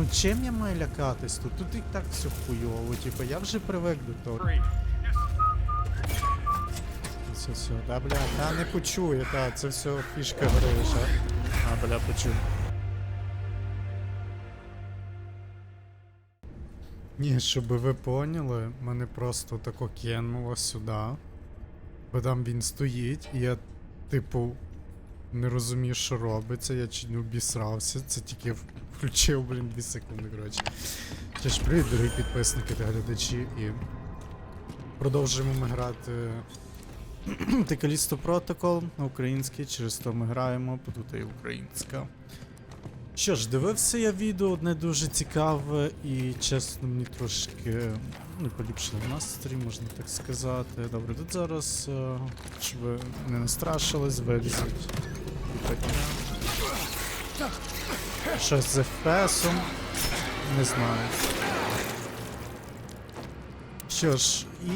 Ну чим я маю лякатись тут? Тут і так все хуйово, типу, я вже привик до того. Все, все, да, бля, та не почує, та, це все фішка гриша. А, бля, почув. Ні, щоб ви поняли, мене просто тако кинуло сюди. Бо там він стоїть, і я, типу, не розумію, що робиться, я чуть не обісрався. Це тільки включив, блін, 2 секунди, коротше. Що ж, привіт, дорогі підписники та глядачі, і продовжуємо ми грати Текалісто Протокол на українській, через то ми граємо, тут і українська. Що ж, дивився я відео, одне дуже цікаве і чесно мені трошки ну, поліпшило настрій, можна так сказати. Добре, тут зараз, е, щоб ви не настрашились, вилізуть. Щось з FPS-ом. Не знаю. Що ж, і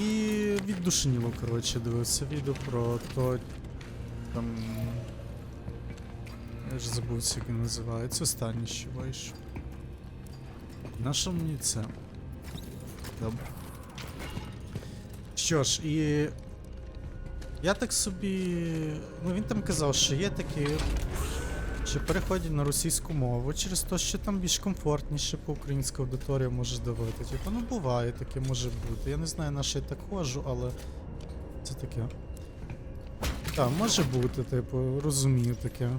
віддушніло, коротше, дивився відео про то. Там. Я ж забувся, як він називається. Останнє, що вийшов. На що мені це? Добре. Що ж, і. Я так собі. Ну він там казав, що є такі. Що переходять на російську мову через те, що там більш комфортніше по українська аудиторія може давити. Типу, ну буває, таке може бути. Я не знаю, на що я так ходжу, але це таке. Так, може бути, типу, розумію таке. Е,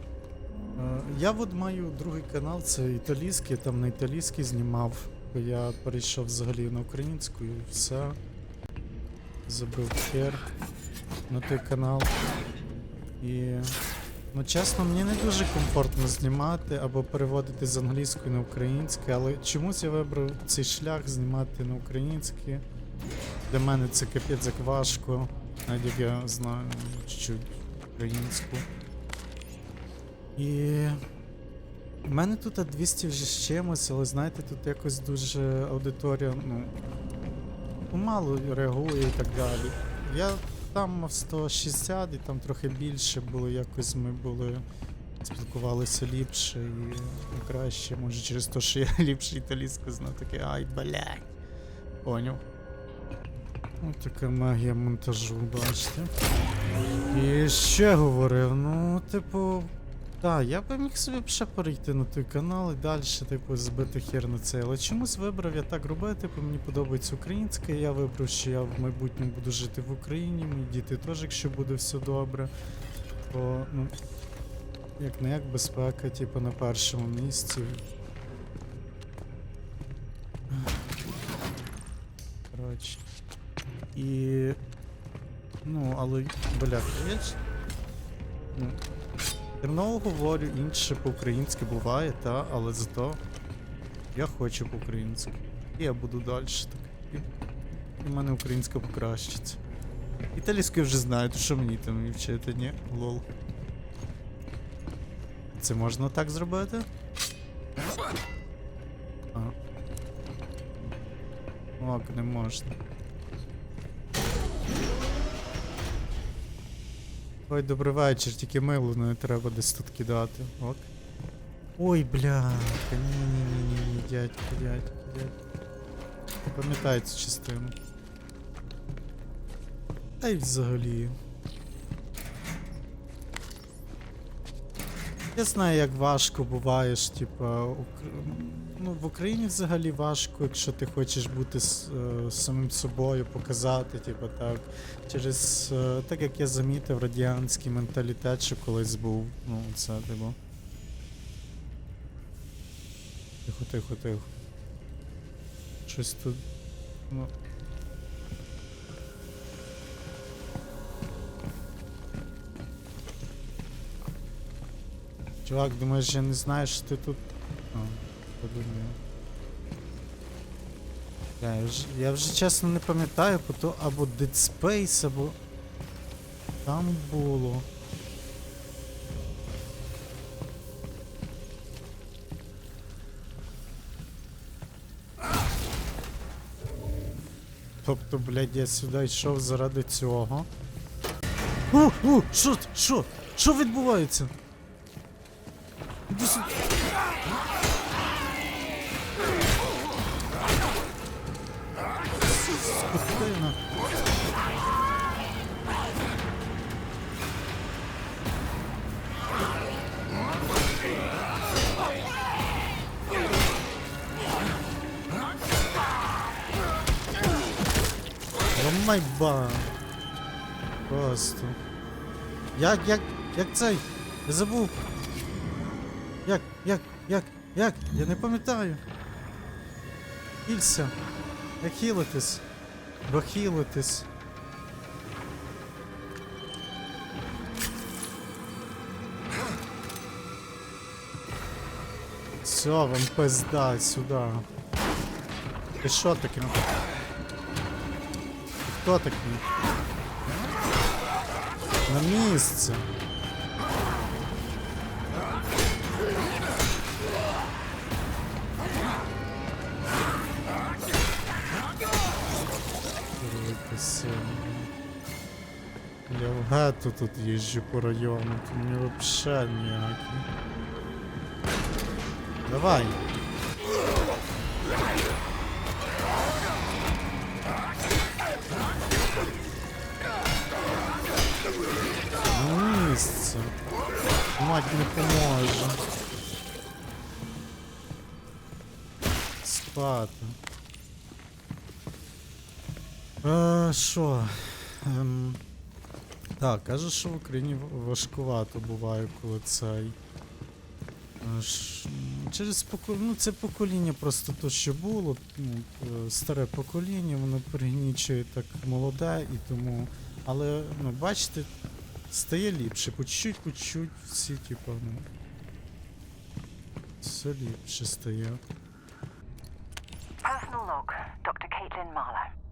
Я от маю другий канал, це італійський, там на італійський знімав. бо Я перейшов взагалі на українську і все. Забив хер на той канал. І. Ну, чесно, мені не дуже комфортно знімати або переводити з англійської на українське, але чомусь я вибрав цей шлях знімати на українське. Для мене це капець як важко, навіть як я знаю чуть-чуть українську. І. У мене тут 200 вже з чимось, але знаєте, тут якось дуже аудиторія, ну. Мало реагує і так далі. Я там в 160 і там трохи більше було, якось ми були. Спілкувалися ліпше і ну, краще, може через те, що я ліпше італійську знав, таке ай, блядь. Поняв. Ось така магія монтажу, бачите. І ще говорив, ну, типу. Так, я би міг собі ще перейти на той канал і далі, типу, збити хер на це. Але чомусь вибрав я так робити, бо мені подобається українське. Я вибрав, що я в майбутньому буду жити в Україні, мої діти теж, якщо буде все добре. То, ну, як не як безпека, типу, на першому місці. Коротше. І. Ну, але. Бля, я ж. Ну, Терново говорю, інше по-українськи буває, та, але зато я хочу по-українськи. І я буду далі так. І, в мене українська покращиться. Італійську вже знаю, то що мені там і вчити, ні? Лол. Це можна так зробити? А. Ок, не можна. Ой, добрий вечір, тільки милу не треба десь тут кидати. Ок. Ой, бля, ні-ні-ні-ні, дядько, дядько, дядько. Пам'ятаю цю частину. Та й взагалі. Я знаю, як важко буваєш, типа, Ук- ну, в Україні взагалі важко, якщо ти хочеш бути с- е, самим собою, показати, типа так. Через е, так як я замітив радянський менталітет, що колись був, ну, це типу. Тихо, тихо, тихо. Щось тут. Ну. Чувак, думаєш, я не знаю, що ти тут. А, подумаю. Я вже, я вже чесно не пам'ятаю, то або Dead Space, або. Там було. Тобто, блядь, я сюди йшов заради цього. У, у, що, що? Що відбувається? Иди сюда. Спокойно. Ломай. Просто. Як, як, як цей? Я забув. Як, як, як? Я не пам'ятаю. Хілься. Як хілитись? Бахілитись. Все, вам пизда сюди. Ти що таке? Хто такий? На місце. Я в гетто тут їжджу по району, тут мені вообще ніякі. Давай. На місце. Мать не поможе. Спати. Е, Що? Ем, Так, каже, що в Україні важкувато буває, коли цей. Е, Через поко... ну, це покоління просто то, що було. Ну, е, старе покоління, воно пригнічує так молоде і тому. Але, ну, бачите, стає ліпше. По чуть-чуть, по чуть всі, типу, ну. Все ліпше стає. Personal log, Dr. Caitlin Marler.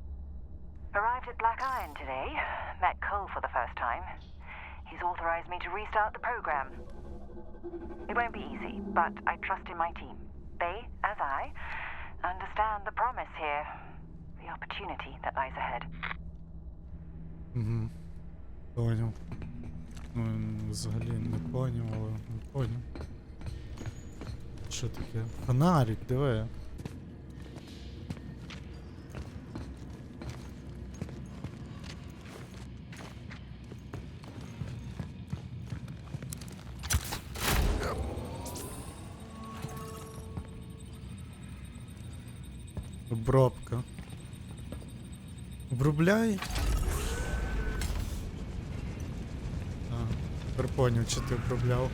Arrived at Black Iron today. Met Cole for the first time. He's authorized me to restart the program. It won't be easy, but I trust in my team. They, as I, understand the promise here, the opportunity that lies ahead. Угу. Поняв. Ну, взагалі не поняв, але ну, поняв. Що таке? Фонарик, диви. Обробляй. А, тепер поняв, чи ти обробляв.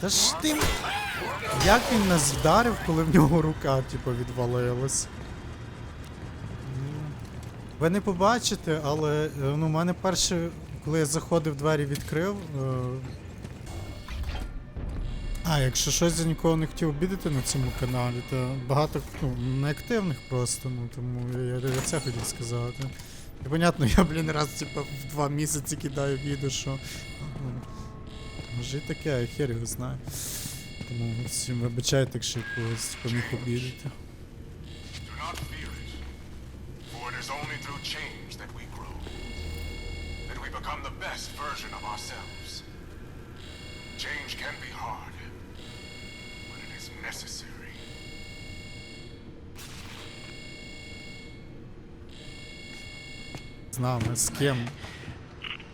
Та ж ти... Як він нас вдарив, коли в нього рука, типу, відвалилась? Ви не побачите, але е, ну, у мене перше, коли я заходив, двері відкрив. Е... А, якщо щось я нікого не хотів обідати на цьому каналі, то багато ну, неактивних просто, ну тому я, я це хотів сказати. І понятно, я, блін, раз типа в два місяці кидаю відео, що. Ну, може і таке, я хер його знаю. Тому всім вибачайте, якщо когось поміг обідати. is only through change that we grow, that we become the best version of ourselves. Change can be hard, but it is necessary. З нами, з ким?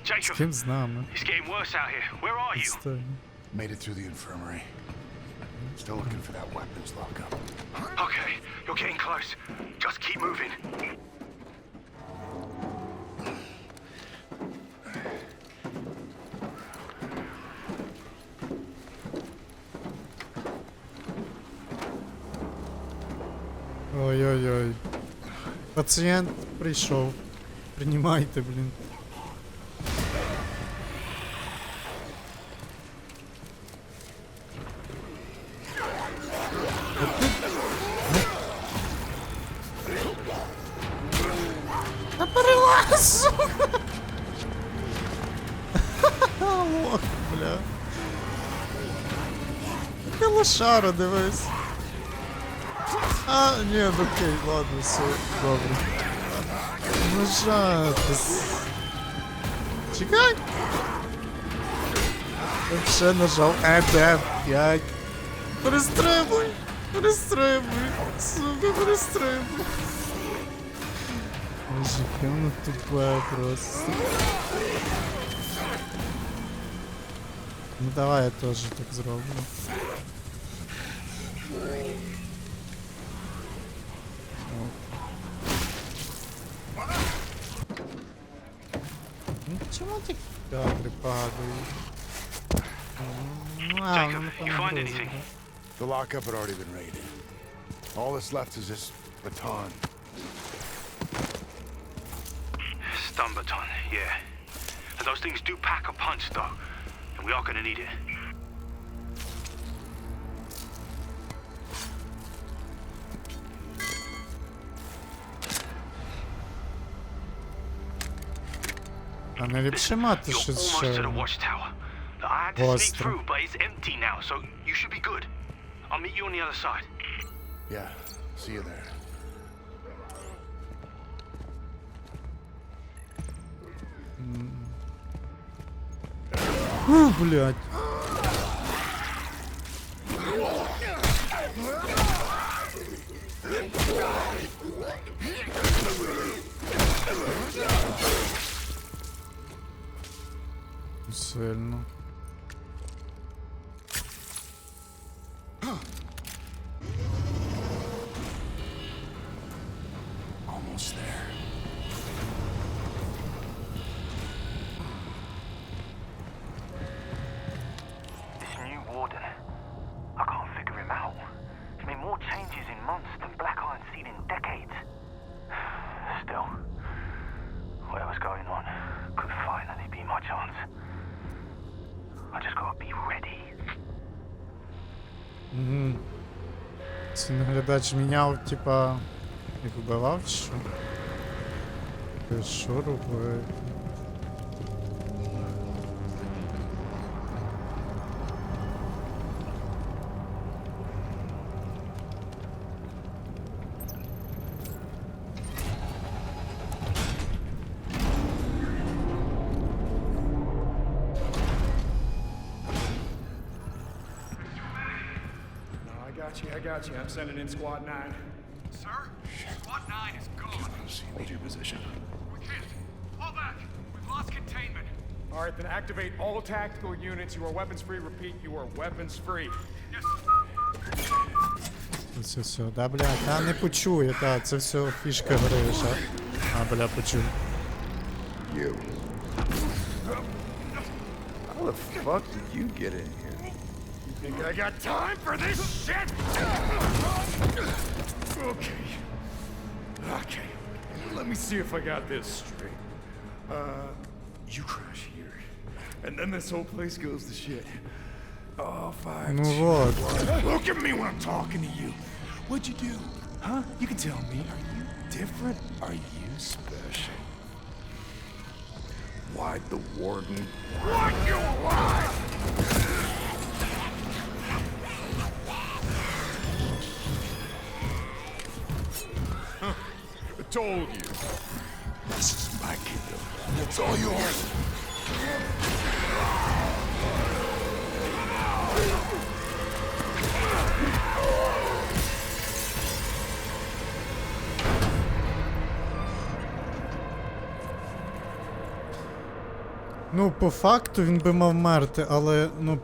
З Jacob, ким з нами? it's getting worse out here. Where are you? Стой. Made it through the infirmary. Still looking for that weapons lockup. Okay, you're getting close. Just keep moving. Ой-ой-ой. Пацієнт прийшов. Приймайте, блін. Та перелазь, сука! Лох, бля. Яка лошара, дивись. А, ні, ну окей, ладно, все, добре. Ну жатись. Чекай! Ще нажав F5. Перестрибуй! Перестрибуй! Сука, перестрибуй! Боже, воно тупе просто. Ну давай я теж так зроблю. music. Dobry padł. Mm, you find anything? The lockup had already been raided. All that's left is this baton. Stun baton, yeah. And those things do pack a punch, though. And we are gonna need it. А не ліпше мати You're щось almost to ще. the watchtower. I had to sneak Гостро. through, but it's empty now, so you should be good. I'll meet you on the other side. Yeah, see you there. У, блядь. Сильно. Це наглядач міняв, типа. Їх вбивав чи що? Ти Що робити? got you, I got you. I'm sending in Squad 9. Sir? Squad 9 is gone. Hold your position. We can't. Fall back. We've lost containment. All right, then activate all tactical units. You are weapons free. Repeat, you are weapons free. Yes. Це все, да, бля, та не почує, та, це все фішка гри, що? А, бля, почув. You. How the fuck did you get in here? Think I got time for this shit? Okay. Okay. Let me see if I got this straight. Uh, you crash here. And then this whole place goes to shit. Oh, five. Ну two, вот. one. Look at me when I'm talking to you. What'd you do? Huh? You can tell me. Are you different? Are you special? Why'd the warden want you alive? Told you. This is my kingdom. and It's all yours. Ну, по факту він би мав мерти, але, ну.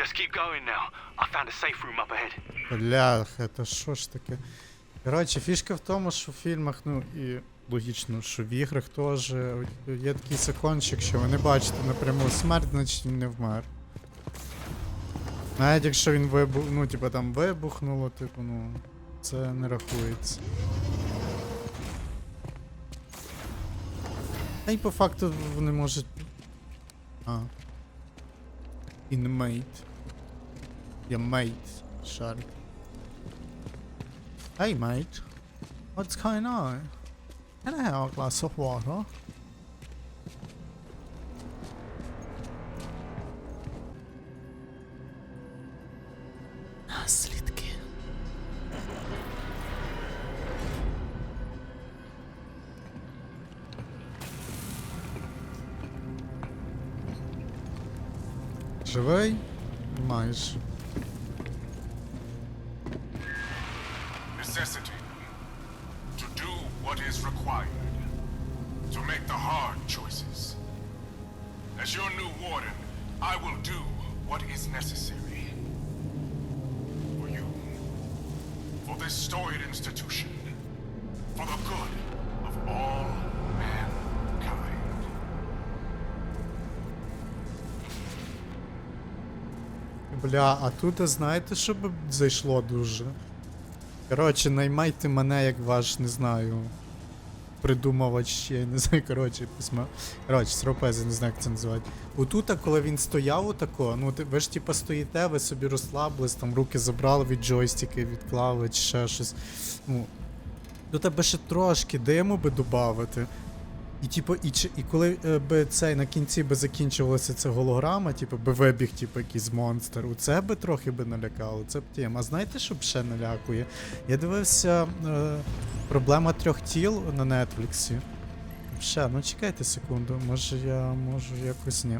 Just keep going now. I found a safe room up ahead. Бляха, це що ж таке? Коротше, фішка в тому, що в фільмах, ну і логічно, що в іграх теж є такий закончик, що ви не бачите напряму смерть, значить він не вмер. Навіть якщо він вибух, ну, типа там вибухнуло, типу, ну, це не рахується. Та й по факту вони можуть. А. Inmate. Я мейт. Шарик. Hey, mate. What's going on? Can I have a glass of water? Наслідки. Живий? Майже. Бля, а тут знаєте, що б зайшло дуже? Коротше, наймайте мене як ваш, не знаю. Придумувач, я не знаю, коротше, письма. Коротше, стропези, не знаю, як це називати. Отут, коли він стояв отако, ну ви ж типа стоїте, ви собі розслабились, там руки забрали від джойстики, від клавиш, ще щось. Ну. До тебе ще трошки диму би додати. І типу, і, і коли е, би цей на кінці би закінчувалася ця голограма, типу, би вибіг, типу, якийсь монстр, у це би трохи би налякало. Це б тема. А знаєте, що б ще налякує? Я дивився е, проблема трьох тіл на Нетфліксі. Ще, ну чекайте секунду, може я можу якось ні.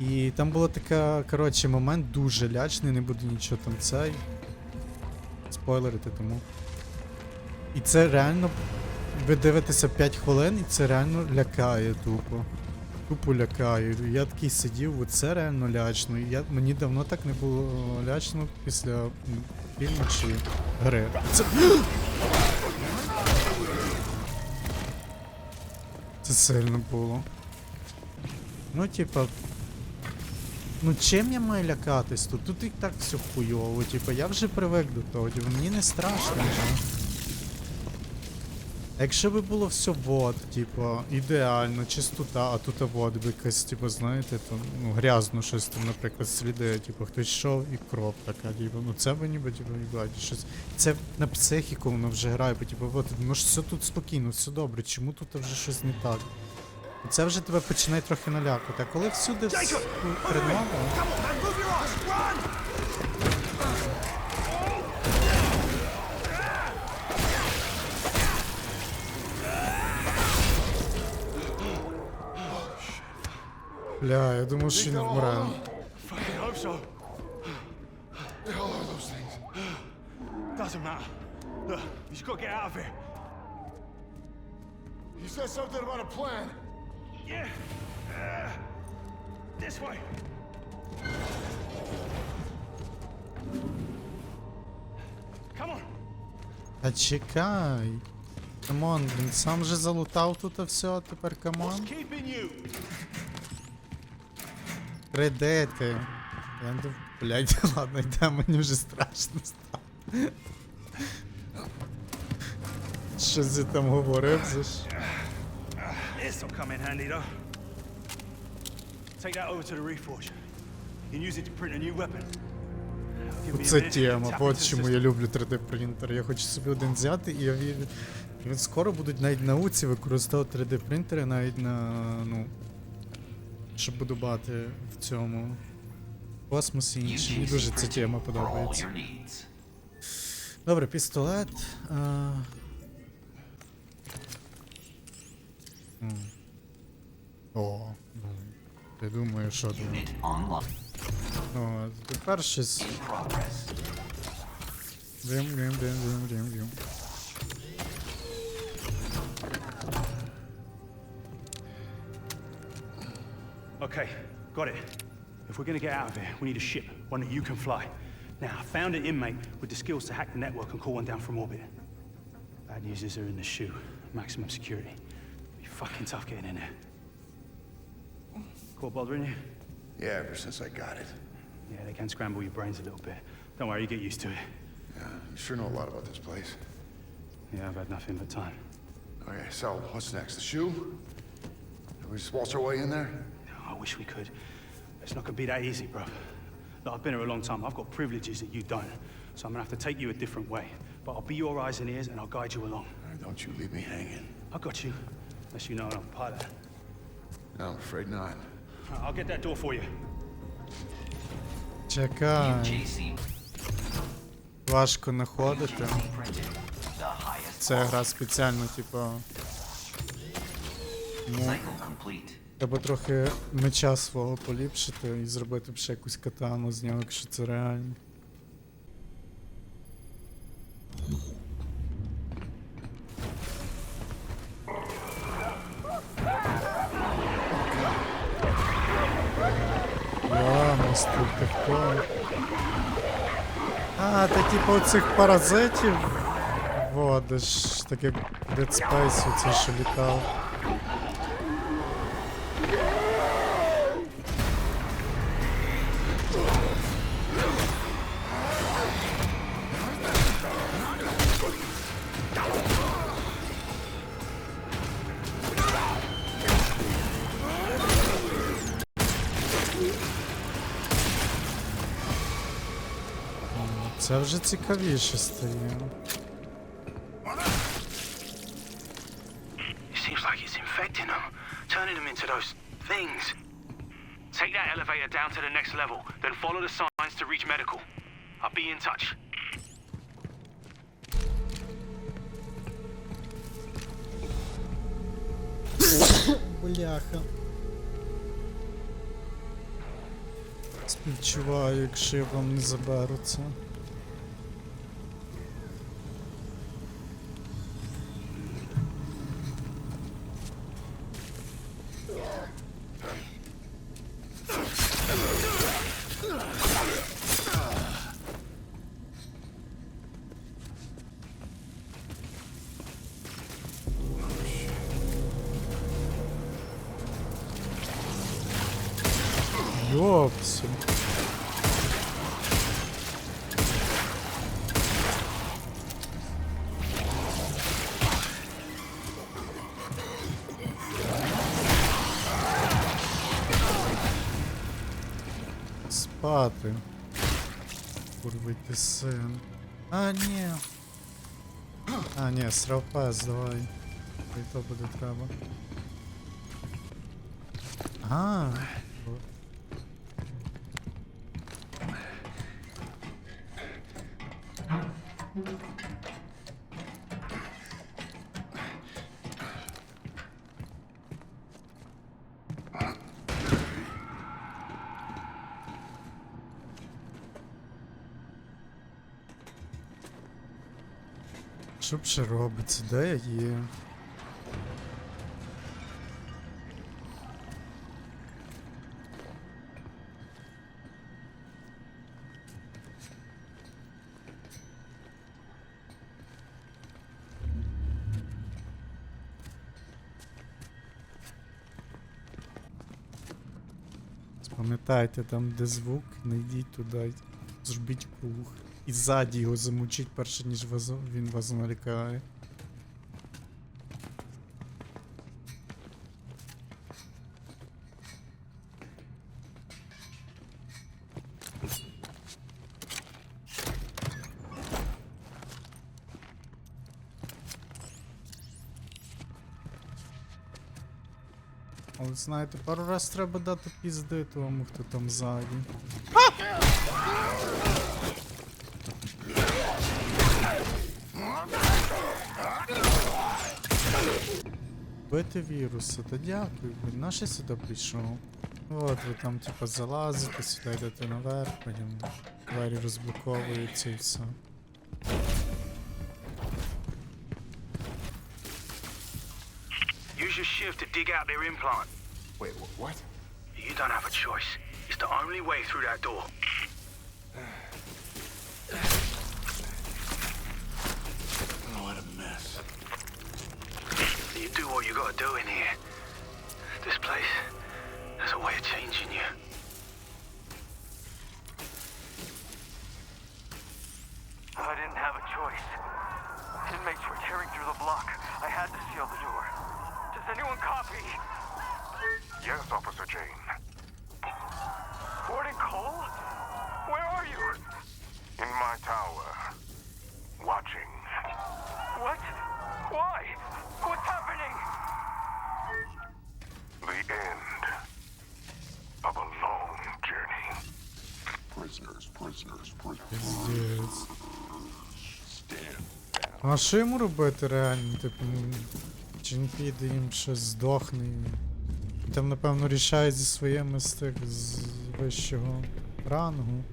І там була така, коротше, момент дуже лячний, не буду нічого там цей. Спойлерити тому. І це реально ви дивитеся 5 хвилин, і це реально лякає тупо. Тупо лякає. Я такий сидів, оце реально лячно. Я, мені давно так не було лячно після фільму чи гри. Це... Це сильно було. Ну, типа. Ну чим я маю лякатись тут? Тут і так все хуйово, типа, я вже привик до того, мені не страшно вже. А Якщо би було все вот, типу, ідеально, чистота, а тут вот би якась, типу, знаєте, то, ну, грязно щось там, наприклад, сліди, типу, хтось йшов і кров така, типу, ну це би ніби, типу, їбать, щось. Це на психіку воно вже грає, бо, типу, от, ну ж все тут спокійно, все добре, чому тут вже щось не так? Це вже тебе починає трохи налякати, а коли всюди вс- хреново, бля, я думав, що він вмре. Fucking hope so. The hell are those things? Doesn't matter. Look, you just gotta get out of here. You said something about a plan. Yeah. Uh, this way. Come on. Та чекай. Камон, він сам же залутав тут все, а тепер камон. Keeping you. Кредити. Я не... Блядь, ладно, йдемо, мені вже страшно стало. Щось я там говорив, за ж. This come in handy though. Take that over to the reforge. You can use it to print a new weapon. Give Це тема, от чому я люблю 3D принтер. Я хочу собі один взяти і я вірю. Він скоро будуть навіть науці використовувати 3D принтери навіть на. ну. Щоб будувати в цьому. Космосі і інші. Мені дуже ця тема подобається. Добре, пістолет. А... О, ну, я думаю, що тут. О, тепер щось. Дим, дим, дим, дим, дим, дим. Okay, got it. If we're gonna get out of here, we need a ship, one that you can fly. Now, I found an inmate with the skills to hack the network and call one down from orbit. Bad news is they're in the shoe, maximum security. Be fucking tough getting in there. Caught bothering you? Yeah, ever since I got it. Yeah, they can scramble your brains a little bit. Don't worry, you get used to it. Yeah, you sure know a lot about this place. Yeah, I've had nothing but time. Okay, so what's next? The shoe? We just waltz our way in there? I wish we could. It's not gonna be that easy, bro. Look, I've been here a long time. I've got privileges that you don't. So I'm gonna have to take you a different way. But I'll be your eyes and ears and I'll guide you along. don't you leave me hanging. I got you. Unless you know I'm a pilot. No, I'm afraid not. I'll get that door for you. Чекай. Важко знаходити. Це гра спеціально, типу. Ну, Треба трохи меча свого поліпшити і зробити б ще якусь катану з нього, якщо це реально. А, ти типу оцих паразитів водиш, так як Dead Space оце що літав. Це вже цікавіше стає. Reach medical. I'll be in touch. Бляха. Співчуваю, якщо вам не заберу Спати. Курвити син. А, ні. А, ні, сравпес, давай. І то буде треба. А, Що б Ще робиться? Де я є? Пам'ятайте, там де звук, не йдіть туди, зробіть круг. І ззаді його замучить перше, ніж вас, він вас налякає. Знаєте, пару раз треба дати пізди тому, хто там ззаді. Бити віруси, та дякую, блін, наше сюди прийшов. От ви там типа залазите, сюди йдете наверх, потім двері розблоковуються і все. Use your shiv to dig out their implant. Wait, wh- what? You don't have a choice. It's the only way through that door. You do what you gotta do in here. This place has a way of changing you. I didn't have a choice. Inmates were tearing through the block. I had to seal the door. Does anyone copy? Yes, Officer Jane. Warden Cole? Where are you? In my tower. Watching. What? Why? Піздець. Ну, А що йому робити реально? Типу, ну, він піде їм щось здохне? Там, напевно, рішає зі своїми з тих з вищого рангу.